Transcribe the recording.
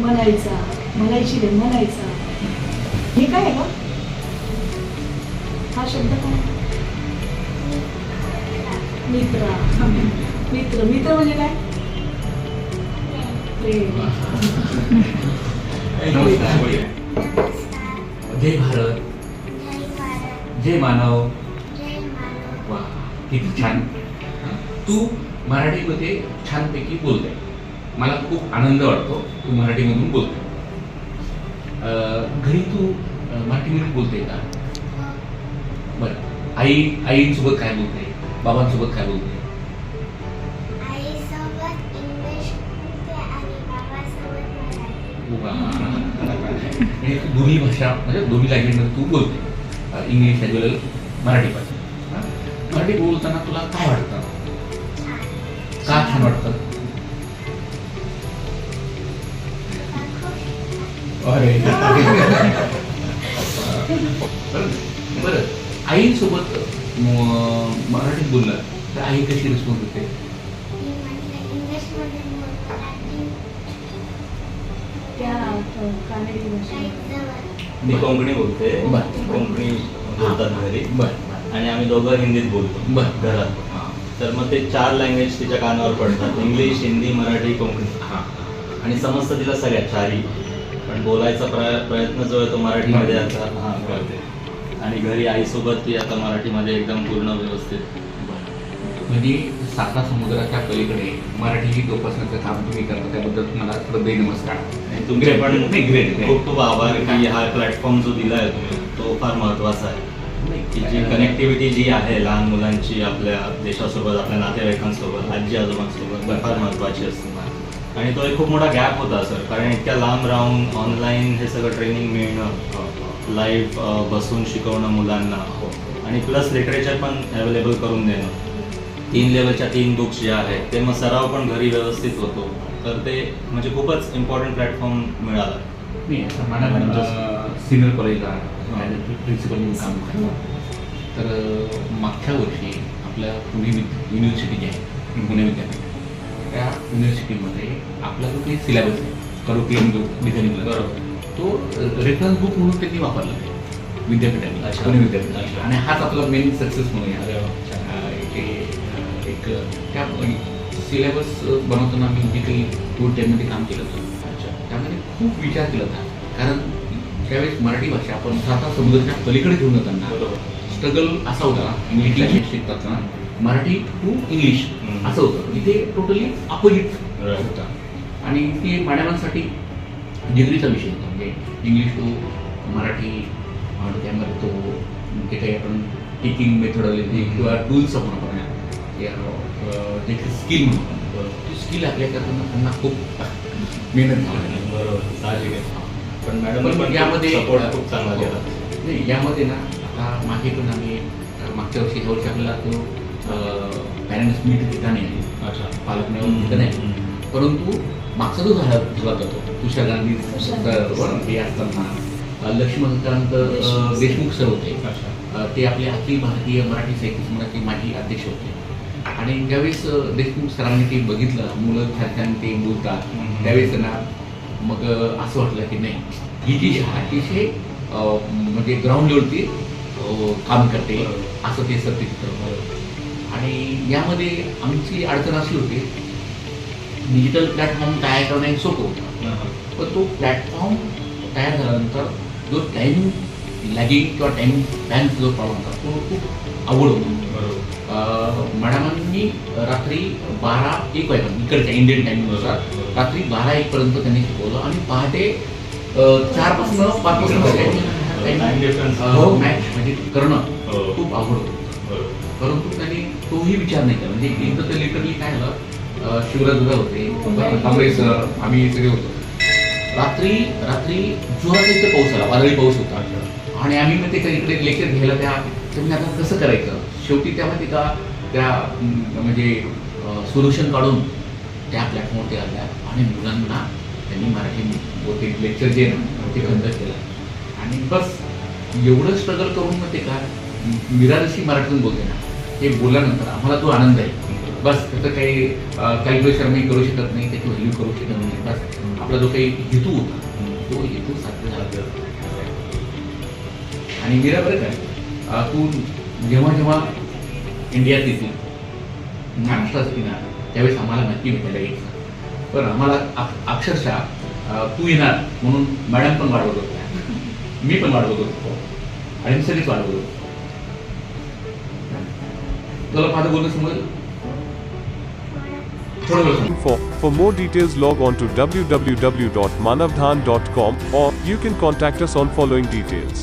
म्हणायचा म्हणायची नाही म्हणायचा. हे काय आहे का हा शब्द काय? मित्र. मित्र. मित्र म्हणजे काय? जय भारत. जय मानव. वा किती छान. तू मराठीमध्ये छानपैकी बोलते. मला खूप आनंद वाटतो तू मराठीमधून बोलते घरी तू अं, मराठीमध्ये बोलते का? बरं. आई आईसोबत काय बोलते बाबांसोबत काय बोलते. म्हणजे दोन्ही भाषा म्हणजे दोन्ही लँग्वेजमध्ये तू बोलते इंग्लिश वेल मराठी हां? मराठी बोलताना तुला काय वाटतं? का छान वाटतं? अरे. बरं आईसोबत म- मराठीत बोललं तर आई कशी रिस्पॉन्स होते? मी कोकणी बोलते. कोकणी बोलतात घरी. बरं. आणि आम्ही दोघं हिंदीत बोलतो. बरं. घरात. तर मग ते चार लँग्वेज तिच्या कानावर पडतात. इंग्लिश हिंदी मराठी कोकणी. हां. आणि समजतं तिला सगळ्या चारही पण बोलायचा प्रय प्रयत्न जो आहे तो मराठीमध्ये आता हां करते. आणि घरी आईसोबत ती आता मराठीमध्ये एकदम पूर्ण व्यवस्थित म्हणजे साता समुद्राच्या पलीकडे मराठी ही जोपासण्याचं काम तुम्ही करता त्याबद्दल तुम्हाला श्रद्धे नमस्कार. आणि तुमचे पण. खूप खूप आभार की हा प्लॅटफॉर्म जो दिला आहे तुम्ही तो फार महत्त्वाचा आहे. की जी कनेक्टिव्हिटी जी आहे लहान मुलांची आपल्या देशासोबत आपल्या नातेवाईकांसोबत आजी आजोबांसोबत फार महत्त्वाची असते. आणि तो एक खूप मोठा गॅप होता सर कारण इतक्या लांब राहून ऑनलाईन हे सगळं ट्रेनिंग मिळणं लाईव्ह बसून शिकवणं मुलांना. आणि प्लस लिटरेचर पण अवेलेबल करून देणं. तीन लेवलच्या तीन बुक्स जे आहेत ते मग सराव पण घरी व्यवस्थित होतो. तर ते म्हणजे खूपच इम्पॉर्टंट प्लॅटफॉर्म मिळाला. मी सिनियर कॉलेजला प्रिन्सिपल म्हणून काम करतो तर मागच्या वर्षी आपल्या पुणे युनिव्हर्सिटी जी आहे पुणे विद्यापीठ त्या युनिव्हर्सिटीमध्ये आपला जो काही सिलेबस आहे करोकियम जो डिझाईनिंगला. तो रेफरन्स बुक म्हणून त्यांनी वापरला. आहे विद्यापीठाने. पुणे विद्यापीठ अच्छा. आणि हाच आपला मेन सक्सेस म्हणून एक त्या सिलेबस बनवताना मी जे काही टूर टाईममध्ये काम केलं होतं. त्यामध्ये खूप विचार केला होता. कारण त्यावेळेस मराठी भाषा आपण साता समुद्राच्या पलीकडे घेऊन जाताना स्ट्रगल असा होता. इंग्लिश लँग्वेज शिकताना मराठी टू इंग्लिश. असं होतं. इथे टोटली अपोजिट. होता. आणि ते मॅडमांसाठी डिग्रीचा विषय होता. म्हणजे इंग्लिश टू मराठी त्यामध्ये तो जे काही आपण टीचिंग मेथडॉलॉजी किंवा टूल्स आपण वापरण्यात या अं, जे काही स्किल म्हणतो ती स्किल आपल्या करताना त्यांना खूप मेहनत लागली बरोबर. साहजिक आहे. पण मॅडम यामध्ये खूप चांगला हो. नाही यामध्ये ना आता मागे पण आम्ही मागच्या वर्षी ह्या वर्षी आपल्याला तो पॅरेंट्स मीट ठिकाणी आहे अच्छा. पालक मेळावा ठिकाणी आहे परंतु मागचा जो झाला झाला जातो तुषार गांधी सर हे असताना अं, देशमुख. सर. होते. ते आपले अखिल भारतीय मराठी साहित्य संघाचे माजी अध्यक्ष होते. आणि ज्यावेळेस देशमुख सरांनी ते बघितलं मुलं छान छान ते बोलतात. त्यावेळेस ना मग असं वाटलं की नाही ही जी शाळा अतिशय म्हणजे ग्राउंड लेवलची अं, काम करते. असं ते सत्य चित्र होतं. आणि यामध्ये आमची अडचण अशी होती डिजिटल प्लॅटफॉर्म तयार करणं हे सोपं होतं. पण तो प्लॅटफॉर्म तयार झाल्यानंतर जो टायमिंग लॅगिंग किंवा टायमिंग प्लॅनचा जो प्रॉब्लेम होता तो खूप अवघड होतो बरोबर मॅडमांनी रात्री बारा एक वाजता इकडच्या इंडियन बरोबर. रात्री बारा एक पर्यंत त्यांनी शिकवलं आणि पहाटे चारपासून पाचपासून. मॅच म्हणजे करणं. खूप अवघड होतं परंतु त्यांनी तोही विचार नाही केला. म्हणजे एकदा तर लिटरली काय झालं शिवराज उभे होते कांबळे सर आम्ही सगळे होतो. रात्री रात्री जोरात इथे पाऊस आला वादळी पाऊस होता. आणि आम्ही मग ते इकडे लेक्चर घ्यायला त्या तुम्ही म्हणजे आता कसं करायचं? शेवटी त्यामध्ये का त्या म्हणजे सोल्युशन काढून त्या प्लॅटफॉर्मवरती आल्या. आणि मुलांना त्यांनी मराठी ते लेक्चर जे ना ते बंद केलं. आणि बस एवढं स्ट्रगल करून मग ते का निरारशी मराठीतून बोलते ना. हे बोलल्यानंतर आम्हाला तो आनंद आहे. बस त्याचं काही कॅल्क्युलेशन आम्ही करू शकत नाही त्याची व्हॅल्यू करू शकत नाही. बस आपला जो काही हेतू होता तो हेतू साध्य झाला. आणि मीरा बरं काय तू जेव्हा जेव्हा इंडियात येतील महाराष्ट्रात येणार त्यावेळेस आम्हाला नक्की भेटायला यायचं. पण आम्हाला अक्षरशः तू येणार म्हणून मॅडम पण वाढवत होत्या. मी पण वाढवत होतो. आणि सगळीच वाढवत होतो. तुला माझं बोलणं समज थोडं वेळ समज For, for more details log on to www.manavdhan.com or you can contact us on following details.